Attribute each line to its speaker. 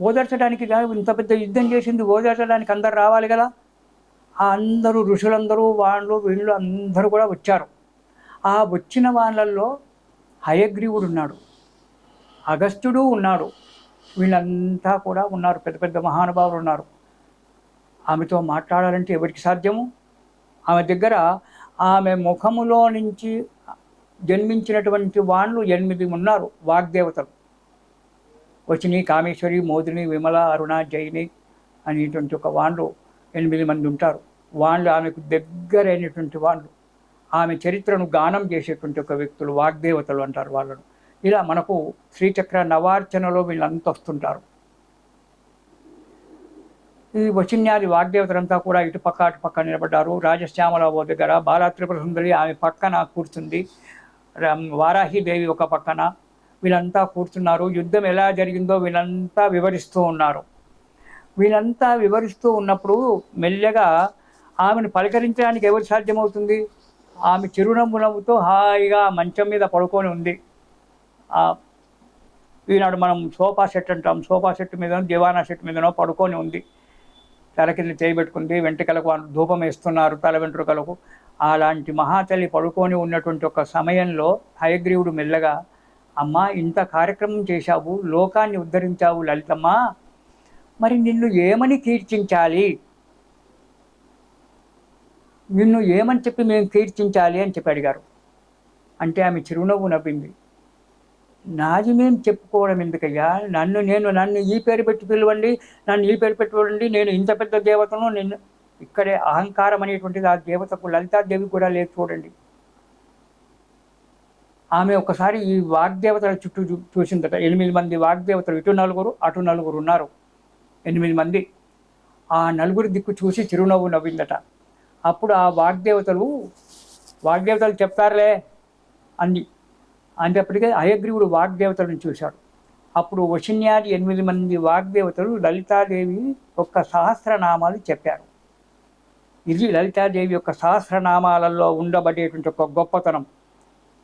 Speaker 1: ఓదార్చడానికి ఇంత పెద్ద యుద్ధం చేసింది ఓదార్చడానికి అందరు రావాలి కదా. ఆ అందరూ ఋషులందరూ వాళ్ళు వీళ్ళు అందరూ కూడా వచ్చారు. ఆ వచ్చిన వాళ్ళల్లో హయగ్రీవుడు ఉన్నాడు. అగస్త్యుడు ఉన్నాడు. వీళ్ళంతా కూడా ఉన్నారు పెద్ద పెద్ద మహానుభావులు ఉన్నారు. ఆమెతో మాట్లాడాలంటే ఎవరికి సాధ్యము? ఆమె దగ్గర ఆమె ముఖములో నుంచి జన్మించినటువంటి వాళ్ళు ఎనిమిది ఉన్నారు వాగ్దేవతలు. వచ్చిని కామేశ్వరి మోదిని విమల అరుణ జైని అనేటువంటి ఒక వాళ్ళు ఎనిమిది మంది ఉంటారు. వాళ్ళు ఆమెకు దగ్గరైనటువంటి వాళ్ళు ఆమె చరిత్రను గానం చేసేటువంటి ఒక వ్యక్తులు వాగ్దేవతలు అంటారు వాళ్ళను. ఇలా మనకు శ్రీచక్ర నవార్చనలో వీళ్ళంతా వస్తుంటారు. ఈ వచిన్యాది వాగ్దేవతలంతా కూడా ఇటు పక్క అటు నిలబడ్డారు. రాజశ్యామరావు దగ్గర బాలా త్రిపుర సుందరి ఆమె పక్కన కూర్చుంది. రం- వారాహిదేవి ఒక పక్కన వీళ్ళంతా కూర్చున్నారు. యుద్ధం ఎలా జరిగిందో వీళ్ళంతా వివరిస్తూ ఉన్నారు. వీళ్ళంతా వివరిస్తూ ఉన్నప్పుడు మెల్లగా ఆమెను పలకరించడానికి ఎవరు సాధ్యమవుతుంది? ఆమె చిరునవ్వు నవ్వుతో హాయిగా మంచం మీద పడుకొని ఉంది. ఈనాడు మనం సోఫా సెట్ అంటాం. సోఫా సెట్ మీదనో దివానా సెట్ మీదనో పడుకొని ఉంది. తల కింద చేయబెట్టుకుంది. వెంట్రుకలకు ధూపం వేస్తున్నారు. తల వెంట్రుకలకు అలాంటి మహాతల్లి పడుకొని ఉన్నటువంటి ఒక సమయంలో హయగ్రీవుడు మెల్లగా అమ్మా ఇంత కార్యక్రమం చేశావు లోకాన్ని ఉద్ధరించావు లలితమ్మ. మరి నిన్ను ఏమని కీర్తించాలి? నిన్ను ఏమని చెప్పి మేము కీర్తించాలి అని చెప్పి అడిగారు. అంటే ఆమె చిరునవ్వు నవ్వింది. నాది మేము చెప్పుకోవడం ఎందుకయ్యా? నన్ను నేను నన్ను ఈ పేరు పెట్టి పిలవండి నన్ను ఈ పేరు పెట్టుకోండి నేను ఇంత పెద్ద దేవతను నేను ఇక్కడే అహంకారం అనేటువంటిది ఆ దేవతకు లలితాదేవి కూడా లేదు చూడండి. ఆమె ఒకసారి ఈ వాగ్దేవతల చుట్టూ చూ చూసిందట. ఎనిమిది మంది వాగ్దేవతలు ఇటు నలుగురు అటు నలుగురు ఉన్నారు. ఎనిమిది మంది. ఆ నలుగురి దిక్కు చూసి చిరునవ్వు నవ్విందట. అప్పుడు ఆ వాగ్దేవతలు వాగ్దేవతలు చెప్తారులే అంది. అనేటప్పటికీ అయగ్రీవుడు వాగ్దేవతలను చూశాడు. అప్పుడు వశిన్యాది ఎనిమిది మంది వాగ్దేవతలు లలితాదేవి యొక్క సహస్రనామాలు చెప్పారు. ఇది లలితాదేవి యొక్క సహస్రనామాలలో ఉండబడేటువంటి ఒక గొప్పతనం.